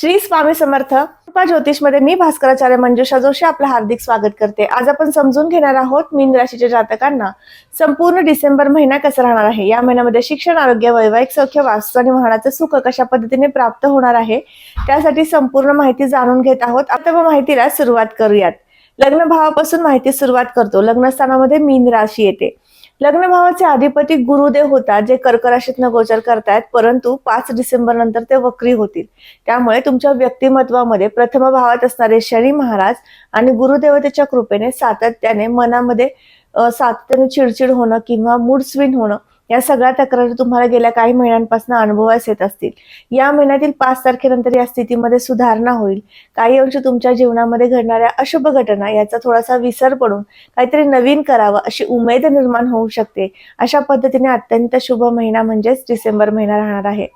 श्री स्वामी समर्थ. कृपा ज्योतिषमध्ये मी भास्कराचार्य मंजुषा जोशी आपलं हार्दिक स्वागत करते. आज आपण समजून घेणार आहोत मीन राशीच्या जातकांना. संपूर्ण डिसेंबर महिना कसा राहणार आहे? या महिन्यामध्ये शिक्षण आरोग्य वैवाहिक सौख्य वास्तू आणि वाहनाचं सुख कशा पद्धतीने प्राप्त होणार आहे? त्यासाठी संपूर्ण माहिती जाणून घेत आहोत. आता मग माहितीला सुरुवात करूयात. लग्न भावापासून माहिती सुरुवात करतो. लग्नस्थानामध्ये मीन राशी येते. लग्न भावाचे अधिपती गुरुदेव होतात जे कर्क राशीतनं गोचर करतायत परंतु पाच डिसेंबर नंतर ते वक्री होतील. त्यामुळे तुमच्या व्यक्तिमत्वामध्ये प्रथम भावात असणारे शनी महाराज आणि गुरुदेवतेच्या कृपेने सातत्याने मनामध्ये सातत्याने चिडचिड होणं किंवा मूड स्विंग होणं या सगळ्या तक्रारी तुम्हाला गेल्या काही महिन्यांपासून अनुभवास येत असतील. या महिन्यातील पाच तारखेनंतर या स्थितीमध्ये सुधारणा होईल. काही अंश तुमच्या जीवनामध्ये घडणाऱ्या अशुभ घटना याचा थोडासा विसर पडून काहीतरी नवीन करावं अशी उमेद निर्माण होऊ शकते. अशा पद्धतीने अत्यंत शुभ महिना म्हणजेच डिसेंबर महिना राहणार आहे.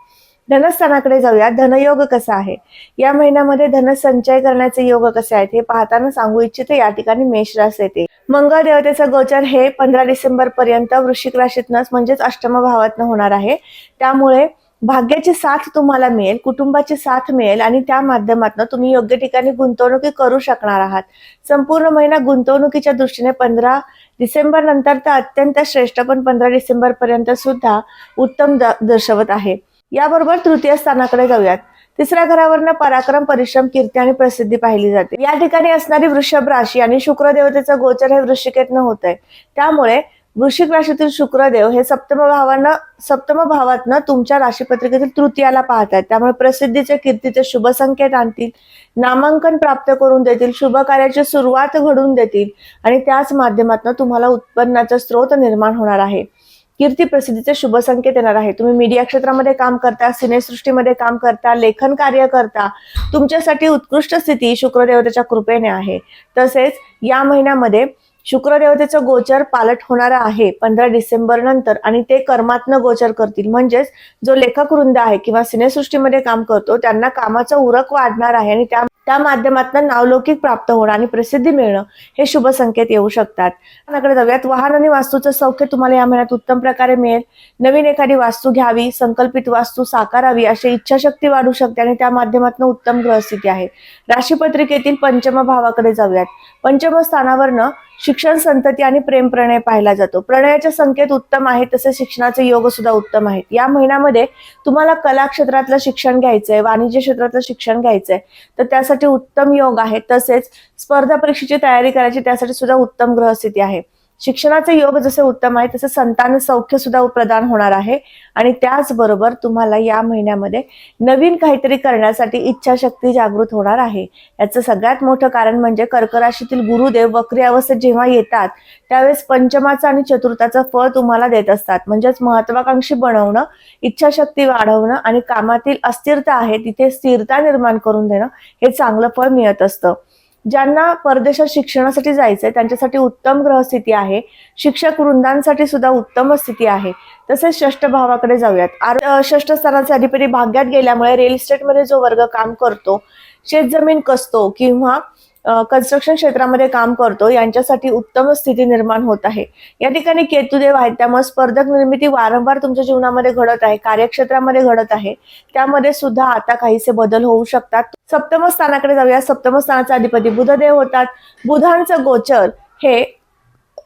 धनस्थानाकडे जाऊया. धनयोग कसा आहे? या महिन्यामध्ये धनसंचय करण्याचे योग कसे आहेत हे पाहताना सांगू इच्छिते. या ठिकाणी मेष रास येते. मंगळ देवतेचं गोचर हे पंधरा डिसेंबर पर्यंत वृश्चिक राशीतनच म्हणजेच अष्टम भावातनं होणार आहे. त्यामुळे भाग्याची साथ तुम्हाला मिळेल कुटुंबाची साथ मिळेल आणि त्या माध्यमातून तुम्ही योग्य ठिकाणी गुंतवणुकी करू शकणार आहात. संपूर्ण महिना गुंतवणुकीच्या दृष्टीने पंधरा डिसेंबर नंतर तर अत्यंत श्रेष्ठ पण पंधरा डिसेंबर पर्यंत सुद्धा उत्तम द- दर्शवत आहे. याबरोबर तृतीय स्थानाकडे जाऊयात. तिसऱ्या घरावरनं पराक्रम परिश्रम कीर्ती आणि प्रसिद्धी पाहिली जाते. या ठिकाणी असणारी वृषभ राशी आणि शुक्रदेवतेचं गोचर हे वृश्चिकेतनं होत आहे त्यामुळे वृश्चिक राशीतील शुक्रदेव हे सप्तम भावानं सप्तम भावातनं तुमच्या राशीपत्रिकेतील तृतीयाला पाहतात त्यामुळे प्रसिद्धीचे कीर्तीचे शुभ संकेत आणतील नामांकन प्राप्त करून देतील शुभ कार्याची सुरुवात घडून देतील आणि त्याच माध्यमातून तुम्हाला उत्पन्नाचा स्रोत निर्माण होणार आहे. कीर्ती प्रसिद्धीचे शुभ संकेत येणार आहे. तुम्ही मीडिया क्षेत्रामध्ये काम करता सिनेसृष्टीमध्ये काम करता लेखन कार्य करता तुमच्यासाठी उत्कृष्ट स्थिती शुक्रदेवतेच्या कृपेने आहे. तसेच या महिन्यामध्ये शुक्रदेवतेचं गोचर पालट होणार आहे पंधरा डिसेंबर नंतर आणि ते कर्मातनं गोचर करतील. म्हणजेच जो लेखक वृंद आहे किंवा सिनेसृष्टीमध्ये काम करतो त्यांना कामाचा उरक वाढणार आहे आणि त्या त्या माध्यमातून नावलौकिक प्राप्त होणं आणि प्रसिद्धी मिळणं हे शुभ संकेत येऊ शकतात. कडे जाऊयात वाहन आणि वास्तूचं सौख्य तुम्हाला या महिन्यात उत्तम प्रकारे मिळेल. नवीन एखादी वास्तू घ्यावी संकल्पित वास्तू साकारावी अशी इच्छाशक्ती वाढू शकते आणि त्या माध्यमातून उत्तम ग्रहस्थिती आहे. राशीपत्रिकेतील पंचम भावाकडे जाऊयात. पंचम स्थानावरनं शिक्षण संतती आणि प्रेम प्रणय पाहिला जातो. प्रणयाचे संकेत उत्तम आहेत तसे शिक्षणाचे योग सुद्धा उत्तम आहेत. या महिन्यामध्ये तुम्हाला कला क्षेत्रातलं शिक्षण घ्यायचंय वाणिज्य क्षेत्रातलं शिक्षण घ्यायचंय. तर त्यासाठी उत्तम योग आहे. तसेच स्पर्धा परीक्षेची तयारी करायची त्यासाठी सुद्धा उत्तम ग्रहस्थिती आहे. शिक्षणाचे योग जसे उत्तम आहे तसे संतान सौख्य सुद्धा प्रदान होणार आहे. आणि त्याचबरोबर तुम्हाला या महिन्यामध्ये नवीन काहीतरी करण्यासाठी इच्छाशक्ती जागृत होणार आहे. याचं सगळ्यात मोठं कारण म्हणजे कर्कराशीतील गुरुदेव वक्री अवस्थेत जेव्हा येतात त्यावेळेस पंचमाचं आणि चतुर्थाचं फळ तुम्हाला देत असतात. म्हणजेच महत्वाकांक्षी बनवणं इच्छाशक्ती वाढवणं आणि कामातील अस्थिरता आहे तिथे स्थिरता निर्माण करून देणं हे चांगलं फळ मिळत असतं. ज्यांना परदेशात शिक्षणासाठी जायचंय त्यांच्यासाठी उत्तम ग्रहस्थिती आहे. शिक्षक वृंदांसाठी सुद्धा उत्तम स्थिती आहे. तसेच षष्ठ भावाकडे जाऊयात. आर- षष्ठ स्थानाचे अधिपती भाग्यात गेल्यामुळे रिअल इस्टेटमध्ये जो वर्ग काम करतो शेतजमीन कसतो किंवा कन्स्ट्रक्शन क्षेत्रामध्ये काम करतो यांच्यासाठी उत्तम स्थिती निर्माण होत आहे. या ठिकाणी केतुदेव आहेत त्यामुळे स्पर्धक निर्मिती वारंवार तुमच्या जीवनामध्ये घडत आहे कार्यक्षेत्रामध्ये घडत आहे. त्यामध्ये सुद्धा आता काहीसे बदल होऊ शकतात. सप्तम स्थानाकडे जाऊया. सप्तम स्थानाचे अधिपती बुधदेव होतात. बुधांचं गोचर हे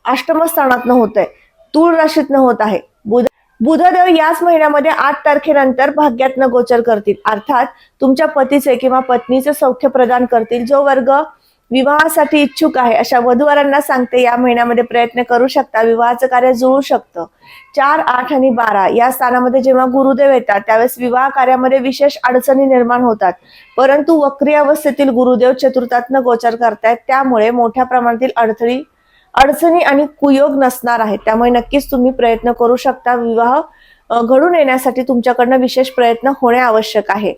अष्टम स्थानातनं होत आहे तूळ राशीतनं होत आहे. बुध बुधदेव याच महिन्यामध्ये आठ तारखेनंतर भाग्यातनं गोचर करतील. अर्थात तुमच्या पतीचे किंवा पत्नीचे सौख्य प्रदान करतील. जो वर्ग विवाहासाठी इच्छुक आहे अशा वधूवरांना सांगते या महिन्यामध्ये प्रयत्न करू शकता विवाहाचं कार्य जुळू शकतं. चार आठ आणि बारा या स्थानामध्ये जेव्हा गुरुदेव येतात त्यावेळेस विवाह कार्यामध्ये विशेष अडचणी निर्माण होतात. परंतु वक्री अवस्थेतील गुरुदेव चतुर्थातनं गोचर करतायत त्यामुळे मोठ्या प्रमाणातील अडथळी अडचणी आणि कुयोग नसणार आहेत. त्यामुळे नक्कीच तुम्ही प्रयत्न करू शकता विवाह घडून येण्यासाठी तुमच्याकडनं विशेष प्रयत्न होणे आवश्यक आहे.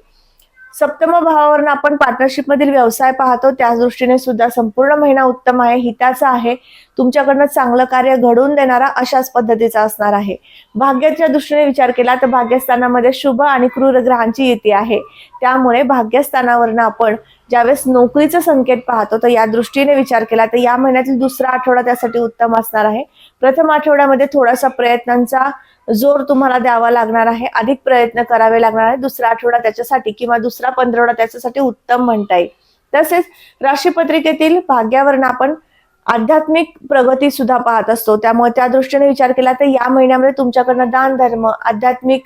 सप्तम भावावरून आपण पार्टनरशिप मधील व्यवसाय पाहतो. त्याच दृष्टीने सुद्धा संपूर्ण महिना उत्तम आहे. हिताचा आहे. तुमच्याकडनं चांगलं कार्य घडवून देणारा अशाच पद्धतीचा असणार आहे. भाग्याच्या दृष्टीने विचार केला तर भाग्यस्थानामध्ये शुभ आणि क्रूर ग्रहांची येते आहे. त्यामुळे भाग्यस्थानावरनं आपण ज्यावेळेस नोकरीचं संकेत पाहतो तर या दृष्टीने विचार केला तर या महिन्यातील दुसरा आठवडा त्यासाठी उत्तम असणार आहे. प्रथम आठवड्यामध्ये थोडासा प्रयत्नांचा जोर तुम्हाला द्यावा लागणार आहे. अधिक प्रयत्न करावे लागणार आहे. दुसरा आठवडा त्याच्यासाठी किंवा दुसरा पंधरवडा त्याच्यासाठी उत्तम म्हणता येईल. तसेच राशीपत्रिकेतील भाग्यावरनं आपण आध्यात्मिक प्रगती सुद्धा पाहत असतो. त्यामुळे त्या दृष्टीने विचार केला तर या महिन्यामध्ये तुमच्याकडनं दान धर्म आध्यात्मिक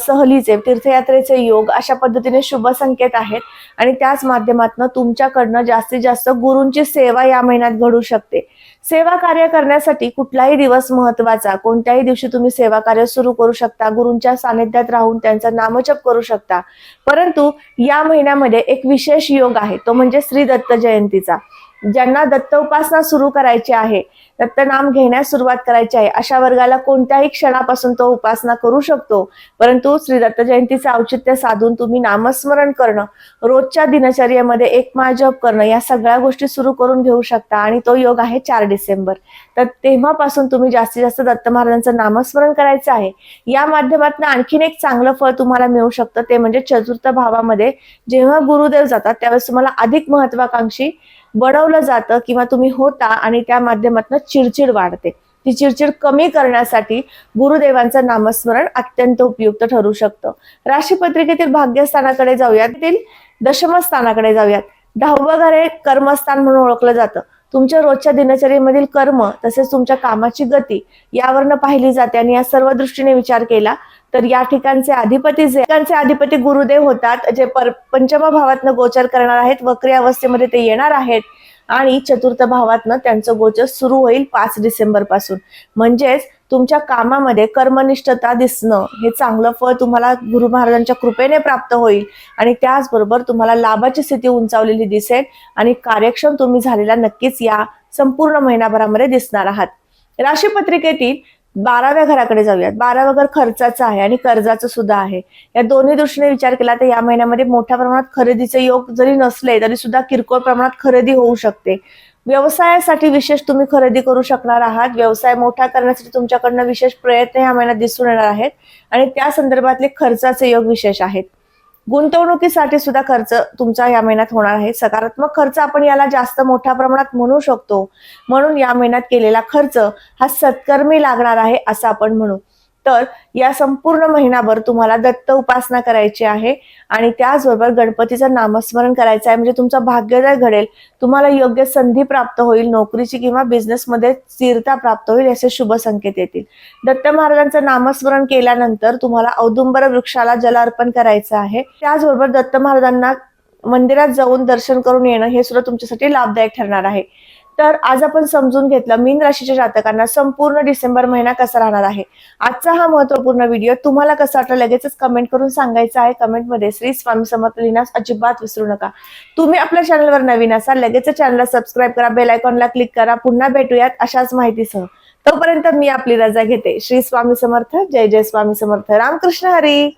सहलीचे तीर्थयात्रेचे योग अशा पद्धतीने शुभ संकेत आहेत. आणि त्याच माध्यमातून तुमच्याकडनं जास्तीत जास्त गुरूंची सेवा या महिन्यात घडू शकते. सेवा कार्य करण्यासाठी कुठलाही दिवस महत्त्वाचा. कोणत्याही दिवशी तुम्ही सेवा कार्य सुरू करू शकता. गुरूंच्या सानिध्यात राहून त्यांचा नामजप करू शकता. परंतु या महिन्यामध्ये एक विशेष योग आहे. तो म्हणजे श्री दत्त जयंतीचा. ज्यांना दत्त उपासना सुरू करायची आहे दत्त नाम घेण्यास सुरुवात करायची आहे अशा वर्गाला कोणत्याही क्षणापासून तो उपासना करू शकतो. परंतु श्री दत्त जयंतीचं औचित्य साधून तुम्ही नामस्मरण करणं रोजच्या दिनचर्येमध्ये एक माळ जप करणं या सगळ्या गोष्टी सुरू करून घेऊ शकता आणि तो योग आहे चार डिसेंबर. तर तेव्हापासून तुम्ही जास्तीत जास्त दत्त महाराजांचं नामस्मरण करायचं आहे. या माध्यमातून आणखीन एक चांगलं फळ तुम्हाला मिळू शकतं ते म्हणजे चतुर्थ भावामध्ये जेव्हा गुरुदेव जातात त्यावेळेस तुम्हाला अधिक महत्वाकांक्षी बनवलं जातं किंवा तुम्ही होता आणि त्या माध्यमातून चिडचिड वाढते. ती चिडचिड कमी करण्यासाठी गुरुदेवांचं नामस्मरण अत्यंत उपयुक्त ठरू शकतं. राशीपत्रिकेतील भाग्यस्थानाकडे जाऊयात. दशमस्थानाकडे जाऊयात. दहावं घर हे कर्मस्थान म्हणून ओळखलं जातं. तुमच्या रोजच्या दिनचर्येमधील कर्म तसेच तुमच्या कामाची गती यावरनं पाहिली जाते. आणि या सर्व दृष्टीने विचार केला तर या ठिकाणचे अधिपती जे ठिकाणचे अधिपती गुरुदेव होतात जे पर पंचमा भावातनं गोचर करणार आहेत वक्री अवस्थेमध्ये ते येणार आहेत आणि चतुर्थ भावातनं त्यांचं गोचर सुरू होईल पाच डिसेंबरपासून म्हणजेच तुमच्या कामामध्ये कर्मनिष्ठता दिसणं हे चांगलं फळ तुम्हाला गुरु महाराजांच्या कृपेने प्राप्त होईल. आणि त्याचबरोबर तुम्हाला लाभाची स्थिती उंचावलेली दिसेल आणि कार्यक्षम तुम्ही झालेला नक्कीच या संपूर्ण महिनाभरामध्ये दिसणार आहात. राशीपत्रिकेतील बाराव्या घराकडे जाऊयात. बाराव्या घर खर्चाचं आहे आणि कर्जाचं सुद्धा आहे. या दोन्ही दृष्टीने विचार केला तर या महिन्यामध्ये मोठ्या प्रमाणात खरेदीचे योग जरी नसले तरी सुद्धा किरकोळ प्रमाणात खरेदी होऊ शकते. व्यवसायासाठी विशेष तुम्ही खरेदी करू शकणार आहात. व्यवसाय मोठा करण्यासाठी तुमच्याकडनं विशेष प्रयत्न ह्या महिन्यात दिसून येणार आहेत. आणि त्या संदर्भातले खर्चाचे योग विशेष आहेत. गुंतवणुकीसाठी सुद्धा खर्च तुमचा या महिन्यात होणार आहे. सकारात्मक खर्च आपण याला जास्त मोठ्या प्रमाणात म्हणू शकतो. म्हणून या महिन्यात केलेला खर्च हा सत्कर्मी लागणार आहे असं आपण म्हणू. तर या संपूर्ण महिनाभर तुम्हाला दत्त उपासना करायची आहे आणि त्याचबरोबर गणपतीचं नामस्मरण करायचं आहे. म्हणजे तुमचा भाग्योदय घडेल तुम्हाला योग्य संधी प्राप्त होईल नोकरीची किंवा बिझनेसमध्ये स्थिरता प्राप्त होईल असे शुभ संकेत येतील. दत्त महाराजांचं नामस्मरण केल्यानंतर तुम्हाला औदुंबर वृक्षाला जल अर्पण करायचं आहे. त्याचबरोबर दत्त महाराजांना मंदिरात जाऊन दर्शन करून येणं हे सुद्धा तुमच्यासाठी लाभदायक ठरणार आहे. तर आज आपण समजून घेतलं मीन राशीच्या जातकांना संपूर्ण डिसेंबर महिना कसा राहणार आहे. आजचा हा महत्त्वपूर्ण व्हिडिओ तुम्हाला कसा वाटला लगेचच कमेंट करून सांगायचं आहे. कमेंटमध्ये श्री स्वामी समर्थ लिहिण्यास अजिबात विसरू नका. तुम्ही आपल्या चॅनलवर नवीन असाल लगेच चॅनलला सबस्क्राईब करा बेल आयकॉनला क्लिक करा. पुन्हा भेटूयात अशाच माहितीसह. तोपर्यंत मी आपली रजा घेते. श्री स्वामी समर्थ. जय जय स्वामी समर्थ. रामकृष्ण हरी.